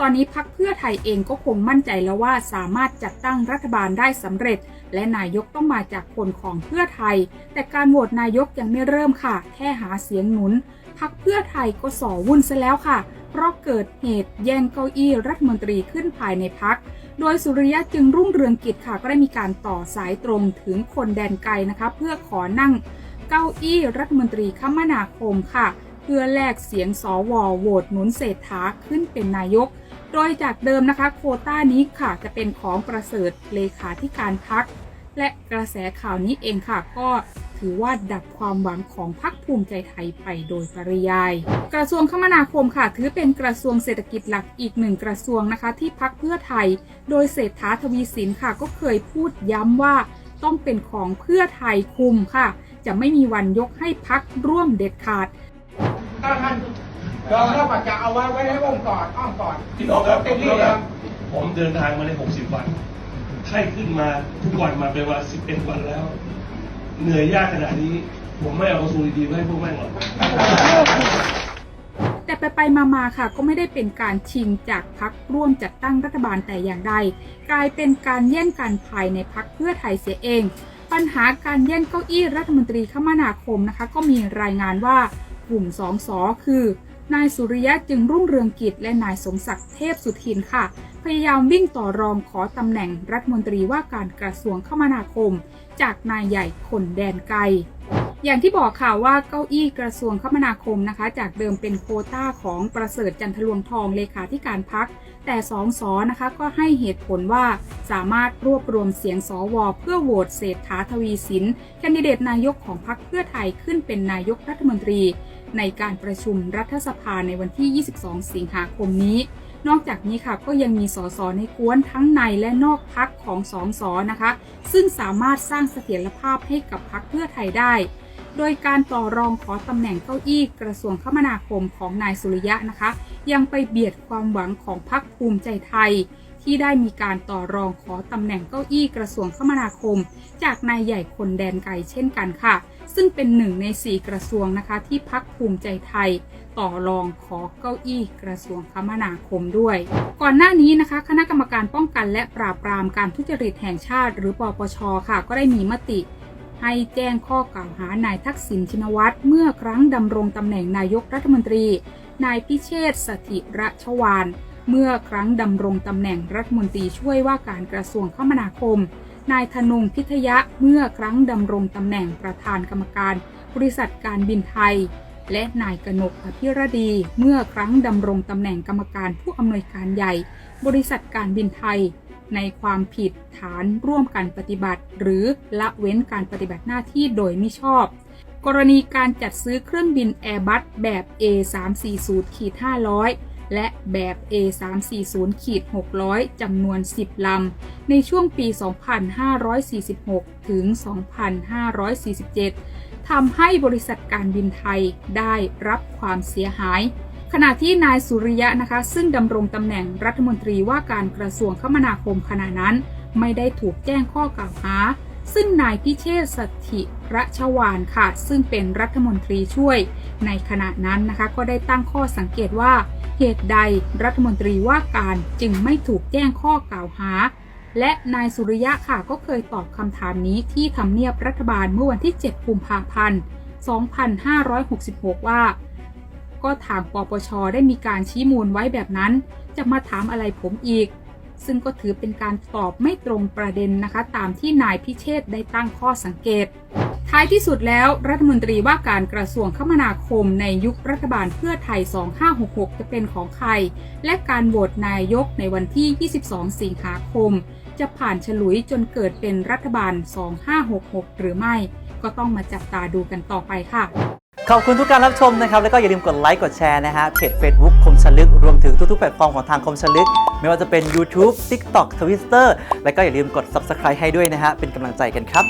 ตอนนี้พักเพื่อไทยเองก็คงมั่นใจแล้วว่าสามารถจัดตั้งรัฐบาลได้สำเร็จ และนายกต้องมาจากคนของเพื่อไทย แต่การโหวตนายกยังไม่เริ่มค่ะ แค่หาเสียงหนุนพักเพื่อไทยก็ส่อวุ่นซะแล้วค่ะ เพราะเกิดเหตุแย่งเก้าอี้รัฐมนตรีขึ้นภายในพัก โดยสุริยะจึงรุ่งเรืองกิจค่ะ ก็ได้มีการต่อสายตรงถึงคนแดนไกลนะคะ เพื่อขอนั่งเก้าอี้รัฐมนตรีคมนาคมค่ะ เพื่อแลกเสียงสวโหวตหนุนเศรษฐาขึ้นเป็นนายก โดยจากเดิมนะคะโควต้านี้ค่ะจะเป็นของประเสริฐเลขาธิการพัก และกระแสข่าวนี้เองค่ะก็ถือว่าดับความหวังของพรรคภูมิใจไทยไปโดยปริยาย กระทรวงคมนาคมค่ะ ถือเป็นกระทรวงเศรษฐกิจหลักอีกหนึ่งกระทรวงนะคะ ที่พักเพื่อไทย โดยเศรษฐาทวีสินค่ะ ก็เคยพูดย้ำว่าต้องเป็นของเพื่อไทยคุมค่ะ จะไม่มีวันยกให้พักร่วมเด็ดขาด ถ้าท่านยอมรับว่าจะเอาไว้ไว้ให้องค์กรอ้อมก่อนพี่น้องครับเต็มพี่ที่น้องคครัรับบผมเดินทางมาใน 60 วันไข้ขึ้นมาทุกวันมาเป็นวัน11 วันแล้ว เหนื่อยยากขนาดนี้ ผมไม่เอากระทรวงดีๆมาให้พวกแม่งหรอก แต่ไปไปๆมาๆค่ะก็ไม่ได้เป็นการชิงจากพักร่วมจัดตั้งรัฐบาลแต่อย่างใด กลายเป็นการแย่งกันภายในพักเพื่อไทยเสียเอง ปัญหาการแย่งเก้าอี้รัฐมนตรีคมนาคมนะคะ ก็มีรายงานว่า กลุ่มสองสอคือนายสุริยะจึงรุ่งเรืองกิจและนายสมศักดิ์เทพสุทินค่ะ พยายามวิ่งต่อรองขอตำแหน่งรัฐมนตรีว่าการกระทรวงคมนาคม จากนายใหญ่คนแดนไกล อย่างที่บอกค่ะว่าเก้าอี้กระทรวงคมนาคมนะคะ จากเดิมเป็นโคต้าของประเสริฐจันทรวงทองเลขาธิการพัก แต่สองสอนะคะก็ให้เหตุผลว่าสามารถรวบรวมเสียงสวอเพื่อโหวตเศรษฐาทวีสินแคนดิเดตนายกของพรรคเพื่อไทยขึ้นเป็นนายกรัฐมนตรี ในการประชุมรัฐสภาในวันที่ 22 สิงหาคมนี้ นอกจากนี้ค่ะก็ยังมีสสในกวนทั้งในและนอกพักของสองสอนะคะ ซึ่งสามารถสร้างเสถียรภาพให้กับพักเพื่อไทยได้ โดยการต่อรองขอตำแหน่งเก้าอี้กระทรวงคมนาคมของนายสุริยะนะคะ ยังไปเบียดความหวังของพรรคภูมิใจไทยที่ได้มีการต่อรองขอตำแหน่งเก้าอี้กระทรวงคมนาคม จากนายใหญ่คนแดนไกลเช่นกันค่ะ ซึ่งเป็นหนึ่งในสี่กระทรวงนะคะที่พรรคภูมิใจไทยต่อรองขอเก้าอี้กระทรวงคมนาคมด้วย ก่อนหน้านี้นะคะ คณะกรรมการป้องกันและปราบปรามการทุจริตแห่งชาติ หรือปปชค่ะ ก็ได้มีมติ ให้แจ้งข้อกล่าวหานายทักษิณชินวัตรเมื่อครั้งดำรงตำแหน่งนายกรัฐมนตรี นายพิเชษฐ์สถิระชวานเมื่อครั้งดำรงตำแหน่งรัฐมนตรีช่วยว่าการกระทรวงคมนาคม นายธนงพิทยะเมื่อครั้งดำรงตำแหน่งประธานกรรมการบริษัทการบินไทย และนายกนกอภิรดีเมื่อครั้งดำรงตำแหน่งกรรมการผู้อำนวยการใหญ่ บริษัทการบินไทย ในความผิดฐานร่วมกันปฏิบัติ หรือละเว้นการปฏิบัติหน้าที่โดยมิชอบ กรณีการจัดซื้อเครื่องบิน Airbus แบบ A340-500 และแบบ A340 ขีด600 จำนวน 10 ลำ ในช่วงปี 2546 ถึง 2547 ทำให้บริษัทการบินไทยได้รับความเสียหาย ขณะที่นายสุริยะนะคะ ซึ่งดำรงตำแหน่งรัฐมนตรีว่าการกระทรวงคมนาคมขณะนั้น ไม่ได้ถูกแจ้งข้อกล่าวหา ซึ่งนายพิเชษฐ์สถิระชวานค่ะ ซึ่งเป็นรัฐมนตรีช่วย ในขณะนั้นนะคะก็ได้ตั้งข้อสังเกตว่า เหตุใดรัฐมนตรีว่าการจึงไม่ถูกแจ้งข้อกล่าวหา และนายสุริยะค่ะก็เคยตอบคำถามนี้ที่ทำเนียบรัฐบาลเมื่อวันที่ 7 กุมภาพันธ์ 2566 ว่า ก็ทางปปชได้มีการชี้มูลไว้แบบนั้น จะมาถามอะไรผมอีก ซึ่งก็ถือเป็นการตอบไม่ตรงประเด็นนะคะ ตามที่นายพิเชษได้ตั้งข้อสังเกต ท้ายที่สุดแล้วรัฐมนตรีว่าการกระทรวงคมนาคมในยุครัฐบาลเพื่อไทย 2566 จะเป็นของใคร และการโหวตนายกในวันที่ 22 สิงหาคม จะผ่านฉลุยจนเกิดเป็นรัฐบาล 2566 หรือไม่ ก็ต้องมาจับตาดูกันต่อไปค่ะ ขอบคุณทุกการรับชมนะครับ แล้วก็อย่าลืมกดไลค์กดแชร์นะฮะเพจ Facebook คมชลึก รวมถึงทุกๆแพลตฟอร์มของทางคมชลึก ไม่ว่าจะเป็น YouTube TikTok Twitter แล้วก็อย่าลืมกด Subscribe ให้ด้วยนะฮะเป็นกำลังใจกันครับ